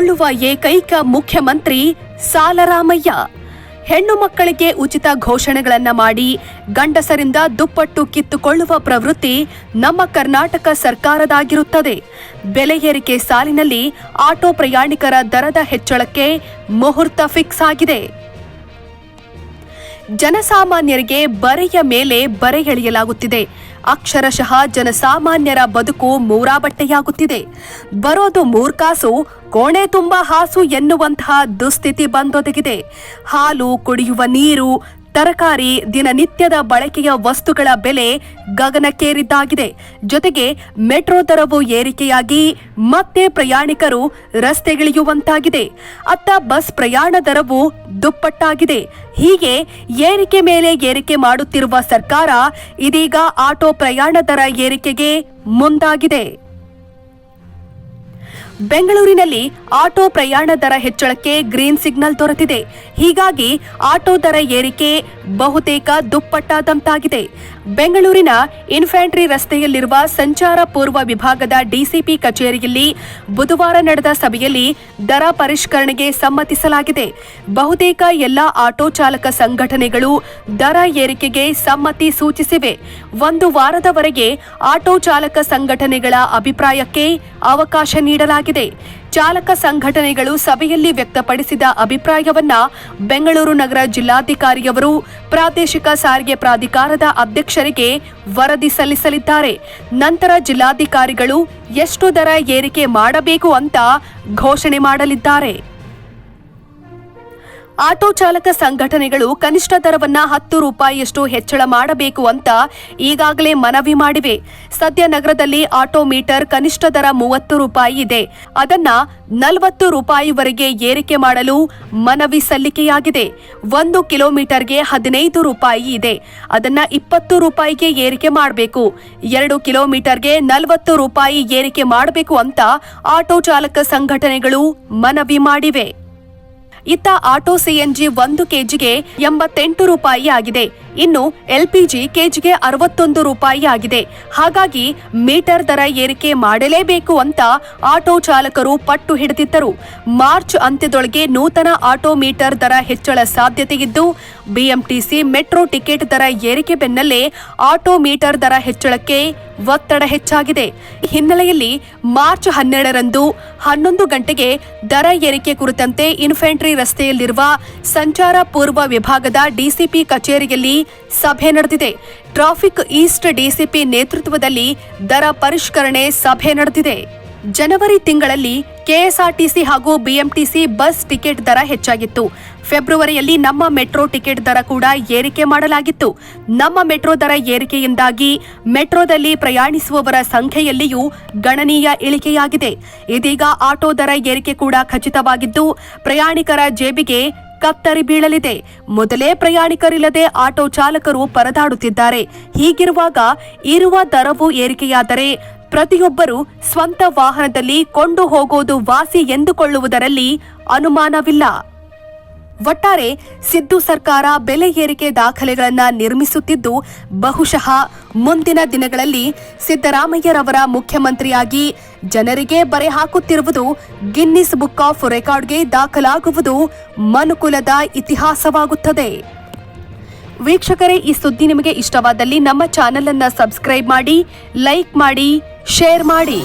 ಕಿತ್ತುಕೊಳ್ಳುವ ಏಕೈಕ ಮುಖ್ಯಮಂತ್ರಿ ಸಾಲರಾಮಯ್ಯ. ಹೆಣ್ಣು ಮಕ್ಕಳಿಗೆ ಉಚಿತ ಘೋಷಣೆಗಳನ್ನ ಮಾಡಿ ಗಂಡಸರಿಂದ ದುಪ್ಪಟ್ಟು ಕಿತ್ತುಕೊಳ್ಳುವ ಪ್ರವೃತ್ತಿ ನಮ್ಮ ಕರ್ನಾಟಕ ಸರ್ಕಾರದಾಗಿರುತ್ತದೆ. ಬೆಲೆ ಏರಿಕೆ ಸಾಲಿನಲ್ಲಿ ಆಟೋ ಪ್ರಯಾಣಿಕರ ದರದ ಹೆಚ್ಚಳಕ್ಕೆ ಮುಹೂರ್ತ ಫಿಕ್ಸ್ ಆಗಿದೆ. ಜನಸಾಮಾನ್ಯರಿಗೆ ಬರೆಯ ಮೇಲೆ ಬರೆ ಎಳೆಯಲಾಗುತ್ತಿದೆ. ಅಕ್ಷರಶಃ ಜನಸಾಮಾನ್ಯರ ಬದುಕು ಮೂರಾಬಟ್ಟೆಯಾಗುತ್ತಿದೆ. ಬರೋದು ಮೂರ್ಕಾಸು ಕೋಣೆ ತುಂಬ ಹಾಸು ಎನ್ನುವಂತಹ ದುಸ್ಥಿತಿ ಬಂದೊದಗಿದೆ. ಹಾಲು ಕುಡಿಯುವ ನೀರು ತರಕಾರಿ ದಿನನಿತ್ಯದ ಬಳಕೆಯ ವಸ್ತುಗಳ ಬೆಲೆ ಗಗನಕ್ಕೇರಿದ್ದಾಗಿದೆ. ಜೊತೆಗೆ ಮೆಟ್ರೋ ದರವು ಏರಿಕೆಯಾಗಿ ಮತ್ತೆ ಪ್ರಯಾಣಿಕರು ರಸ್ತೆಗಿಳಿಯುವಂತಾಗಿದೆ ಅತ್ತ ಬಸ್ ಪ್ರಯಾಣ ದರವು ದುಪ್ಪಟ್ಟಾಗಿದೆ. ಹೀಗೆ ಏರಿಕೆ ಮೇಲೆ ಏರಿಕೆ ಮಾಡುತ್ತಿರುವ ಸರ್ಕಾರ ಇದೀಗ ಆಟೋ ಪ್ರಯಾಣ ದರ ಏರಿಕೆಗೆ ಮುಂದಾಗಿದೆ. ಬೆಂಗಳೂರಿನಲ್ಲಿ ಆಟೋ ಪ್ರಯಾಣ ದರ ಹೆಚ್ಚಳಕ್ಕೆ ಗ್ರೀನ್ ಸಿಗ್ನಲ್ ದೊರೆತಿದೆ. ಹೀಗಾಗಿ ಆಟೋ ದರ ಏರಿಕೆ ಬಹುತೇಕ ದುಪ್ಪಟ್ಟಾದಂತಾಗಿದೆ ಬೆಂಗಳೂರಿನ ಇನ್ಫ್ಯಾಂಟ್ರಿ ರಸ್ತೆಯಲ್ಲಿರುವ ಸಂಚಾರ ಪೂರ್ವ ವಿಭಾಗದ ಡಿಸಿಪಿ ಕಚೇರಿಯಲ್ಲಿ ಬುಧವಾರ ನಡೆದ ಸಭೆಯಲ್ಲಿ ದರ ಪರಿಷ್ಕರಣೆಗೆ ಸಮ್ಮತಿಸಲಾಗಿದೆ. ಬಹುತೇಕ ಎಲ್ಲ ಆಟೋ ಚಾಲಕ ಸಂಘಟನೆಗಳು ದರ ಏರಿಕೆಗೆ ಸಮ್ಮತಿ ಸೂಚಿಸಿವೆ. ಒಂದು ವಾರದವರೆಗೆ ಆಟೋ ಚಾಲಕ ಸಂಘಟನೆಗಳ ಅಭಿಪ್ರಾಯಕ್ಕೆ ಅವಕಾಶ ನೀಡಲಾಗಿದೆ. ಚಾಲಕ ಸಂಘಟನೆಗಳು ಸಭೆಯಲ್ಲಿ ವ್ಯಕ್ತಪಡಿಸಿದ ಅಭಿಪ್ರಾಯವನ್ನ ಬೆಂಗಳೂರು ನಗರ ಜಿಲ್ಲಾಧಿಕಾರಿಯವರು ಪ್ರಾದೇಶಿಕ ಸಾರಿಗೆ ಪ್ರಾಧಿಕಾರದ ಅಧ್ಯಕ್ಷರಿಗೆ ವರದಿ ಸಲ್ಲಿಸಲಿದ್ದಾರೆ. ನಂತರ ಜಿಲ್ಲಾಧಿಕಾರಿಗಳು ಎಷ್ಟು ದರ ಏರಿಕೆ ಮಾಡಬೇಕು ಅಂತ ಘೋಷಣೆ ಮಾಡಲಿದ್ದಾರೆ. ಆಟೋ ಚಾಲಕ ಸಂಘಟನೆಗಳು ಕನಿಷ್ಠ ದರವನ್ನ ಹತ್ತು ರೂಪಾಯಿಯಷ್ಟು ಹೆಚ್ಚಳ ಮಾಡಬೇಕು ಅಂತ ಈಗಾಗಲೇ ಮನವಿ ಮಾಡಿವೆ. ಸದ್ಯ ನಗರದಲ್ಲಿ ಆಟೋ ಮೀಟರ್ ಕನಿಷ್ಠ ದರ ಮೂವತ್ತು ರೂಪಾಯಿ ಇದೆ. ಅದನ್ನ ನಲವತ್ತು ರೂಪಾಯಿವರೆಗೆ ಏರಿಕೆ ಮಾಡಲು ಮನವಿ ಸಲ್ಲಿಕೆಯಾಗಿದೆ. ಒಂದು ಕಿಲೋಮೀಟರ್ಗೆ ಹದಿನೈದು ರೂಪಾಯಿ ಇದೆ. ಅದನ್ನ ಇಪ್ಪತ್ತು ರೂಪಾಯಿಗೆ ಏರಿಕೆ ಮಾಡಬೇಕು. ಎರಡು ಕಿಲೋಮೀಟರ್ಗೆ ನಲವತ್ತು ರೂಪಾಯಿ ಏರಿಕೆ ಮಾಡಬೇಕು ಅಂತ ಆಟೋ ಚಾಲಕ ಸಂಘಟನೆಗಳು ಮನವಿ ಮಾಡಿವೆ. ಇತ್ತ ಆಟೋ ಸಿಎನ್ಜಿ ಒಂದು ಕೆಜಿಗೆ ಎಂಬತ್ತೆಂಟು ರೂಪಾಯಿ ಆಗಿದೆ ಇನ್ನು ಎಲ್ಪಿಜಿ ಕೆಜಿಗೆ ಅರವತ್ತೊಂದು ರೂಪಾಯಿ ಆಗಿದೆ. ಹಾಗಾಗಿ ಮೀಟರ್ ದರ ಏರಿಕೆ ಮಾಡಲೇಬೇಕು ಅಂತ ಆಟೋ ಚಾಲಕರು ಪಟ್ಟು ಹಿಡಿದಿದ್ದರು. ಮಾರ್ಚ್ ಅಂತ್ಯದೊಳಗೆ ನೂತನ ಆಟೋ ಮೀಟರ್ ದರ ಹೆಚ್ಚಳ ಸಾಧ್ಯತೆ ಇದ್ದು ಬಿಎಂಟಿಸಿ ಮೆಟ್ರೋ ಟಿಕೆಟ್ ದರ ಏರಿಕೆ ಬೆನ್ನಲ್ಲೇ ಆಟೋ ಮೀಟರ್ ದರ ಹೆಚ್ಚಳಕ್ಕೆ ಒತ್ತಡ ಹೆಚ್ಚಾಗಿದೆ. ಹಿನ್ನೆಲೆಯಲ್ಲಿ ಮಾರ್ಚ್ ಹನ್ನೆರಡರಂದು ಹನ್ನೊಂದು ಗಂಟೆಗೆ ದರ ಏರಿಕೆ ಕುರಿತಂತೆ ಇನ್ಫೆಂಟ್ರಿ ರಸ್ತೆಯಲ್ಲಿರುವ ಸಂಚಾರ ಪೂರ್ವ ವಿಭಾಗದ ಡಿಸಿಪಿ ಕಚೇರಿಯಲ್ಲಿ ಸಭೆ ನಡೆದಿದೆ. ಟ್ರಾಫಿಕ್ ಈಸ್ಟ್ ಡಿಸಿಪಿ ನೇತೃತ್ವದಲ್ಲಿ ದರ ಪರಿಷ್ಕರಣೆ ಸಭೆ ನಡೆದಿದೆ. ಜನವರಿ ತಿಂಗಳಲ್ಲಿ ಕೆಎಸ್ಆರ್ಟಿಸಿ ಹಾಗೂ ಬಿಎಂಟಿಸಿ ಬಸ್ ಟಿಕೆಟ್ ದರ ಹೆಚ್ಚಾಗಿತ್ತು. ಫೆಬ್ರವರಿಯಲ್ಲಿ ನಮ್ಮ ಮೆಟ್ರೋ ಟಿಕೆಟ್ ದರ ಕೂಡ ಏರಿಕೆ ಮಾಡಲಾಗಿತ್ತು. ನಮ್ಮ ಮೆಟ್ರೋ ದರ ಏರಿಕೆಯಿಂದಾಗಿ ಮೆಟ್ರೋದಲ್ಲಿ ಪ್ರಯಾಣಿಸುವವರ ಸಂಖ್ಯೆಯಲ್ಲಿಯೂ ಗಣನೀಯ ಇಳಿಕೆಯಾಗಿದೆ. ಇದೀಗ ಆಟೋ ದರ ಏರಿಕೆ ಕೂಡ ಖಚಿತವಾಗಿದ್ದು, ಪ್ರಯಾಣಿಕರ ಜೇಬಿಗೆ ಕತ್ತರಿ ಬೀಳಲಿದೆ. ಮೊದಲೇ ಪ್ರಯಾಣಿಕರಿಲ್ಲದೆ ಆಟೋ ಚಾಲಕರು ಪರದಾಡುತ್ತಿದ್ದಾರೆ. ಹೀಗಿರುವಾಗ ಇರುವ ದರವು ಏರಿಕೆಯಾದರೆ ಪ್ರತಿಯೊಬ್ಬರು ಸ್ವಂತ ವಾಹನದಲ್ಲಿ ಕೊಂಡು ಹೋಗೋದು ವಾಸಿ ಎಂದುಕೊಳ್ಳುವುದರಲ್ಲಿ ಅನುಮಾನವಿಲ್ಲ. ಒಟ್ಟಾರೆ ಸಿದ್ದು ಸರ್ಕಾರ ಬೆಲೆ ಏರಿಕೆ ದಾಖಲೆಗಳನ್ನು ನಿರ್ಮಿಸುತ್ತಿದ್ದು, ಬಹುಶಃ ಮುಂದಿನ ದಿನಗಳಲ್ಲಿ ಸಿದ್ದರಾಮಯ್ಯರವರ ಮುಖ್ಯಮಂತ್ರಿಯಾಗಿ ಜನರಿಗೆ ಬರೆ ಹಾಕುತ್ತಿರುವುದು ಗಿನ್ನಿಸ್ ಬುಕ್ ಆಫ್ ರೆಕಾರ್ಡ್ಗೆ ದಾಖಲಾಗುವುದು ಮನುಕುಲದ ಇತಿಹಾಸವಾಗುತ್ತದೆ. ವೀಕ್ಷಕರೇ, ಈ ಸುದ್ದಿ ನಿಮಗೆ ಇಷ್ಟವಾದಲ್ಲಿ ನಮ್ಮ ಚಾನೆಲ್ ಅನ್ನು ಸಬ್ಸ್ಕ್ರೈಬ್ ಮಾಡಿ, ಲೈಕ್ ಮಾಡಿ, ಶೇರ್ ಮಾಡಿ.